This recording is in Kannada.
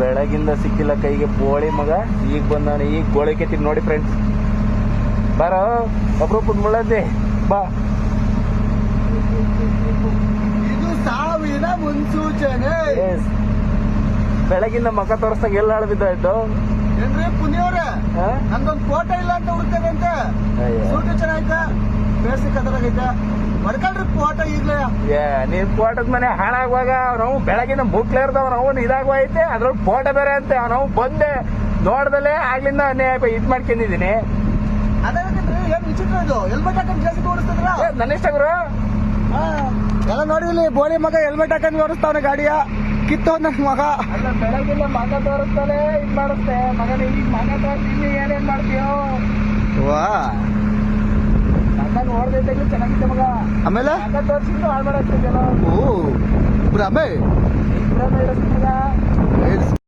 ಬೆಳಗಿಂದ ಸಿಕ್ಕಿಲ್ಲ ಕೈಗೆ ಬೋಳಿ ಮಗ. ಈಗ ಬಂದಾನೆ ಈಗ ಗೋಳಿ ಕೆತ್ತೀನಿ ನೋಡಿ ಫ್ರೆಂಡ್ಸ್ ಬಾರ ಅಪರೂಪದ ಮುಳ್ಳದ್ದೆ ಬಾ. ಇದು ಸಾವಿನ ಮುನ್ಸೂಚನೆ. ಬೆಳಗಿಂದ ಮಗ ತೋರಿಸ್ದಾಗ ಎಲ್ಲ ಹಾಳು ಬಿದ್ದಾಯ್ತು ಏನ್ರಿ ಪುನಿಯವ್ರೆ? ನಂದೊಂದು ಫೋಟೋ ಇಲ್ಲ ಅಂತ ಹುಡ್ತದಂತೆ ಅಂತ ಸೂಟು ಚೆನ್ನಾಗೈತೆ ಅದ್ರಾಗೈತೆ ಹೊಡ್ಕೊಳ್ರಿ ಫೋಟೋ ಈಗ್ಲೇ. ಏ ನೀನ್ ಫೋಟೋದ ಮನೆ ಹಾಳಾಗುವಾಗ ನಾವು ಬೆಳಗಿನ ಬುಕ್ಲೆ ಇರ್ತಾವ ನಾವು ಐತೆ ಅದ್ರೊಳಗೆ ಫೋಟೋ ಬೇರೆ ಅಂತೆ ನಾವು ಬಂದೆ ನೋಡ್ದಲೆ ಆಗ್ಲಿಂದ ಇದ್ ಮಾಡ್ಕೊಂಡಿದೀನಿ ಅದೇನಂದ್ರಿ ಏನ್ ವಿಚಿತ್ರ ಇದು? ಹೆಲ್ಮೆಟ್ ಹಾಕೊಂಡು ಜಾಸ್ತಿ ಓಡಿಸ್ತದ್ರ ನನ್ನ ಇಷ್ಟ ಗುರು. ಎಲ್ಲ ನೋಡಿ ಇಲ್ಲಿ ಬೋಳಿ ಮಗ ಹೆಲ್ಮೆಟ್ ಹಾಕೊಂಡು ಓಡಿಸ್ತಾವನೆ ಗಾಡಿಯ. ಕಿತ್ತು ನನ್ ಮಗ. ಬೆಳಗ್ಗೆ ಬೆಳಗಿಂದ ಮಗ ತೋರಿಸ್ತಾನೆ ಇದ್ ಮಾಡಿಸ್ತೆ. ಮಗನ ಈಗ ಮಗ ತೋರಿಸಿ ಏನೇನ್ ಮಾಡ್ತೀಯೋ. ವಾ. ಚೆನ್ನಾಗಿತ್ತು ಮಗ ಆಮೇಲೆ? ತೋರಿಸಿದ್ದು ಹಾಳು ಮಾಡಾಕ್ತಿದ್ಯಲ್ಲ ಓ ಇರಿಸ್ತು ಮಗ ಇದು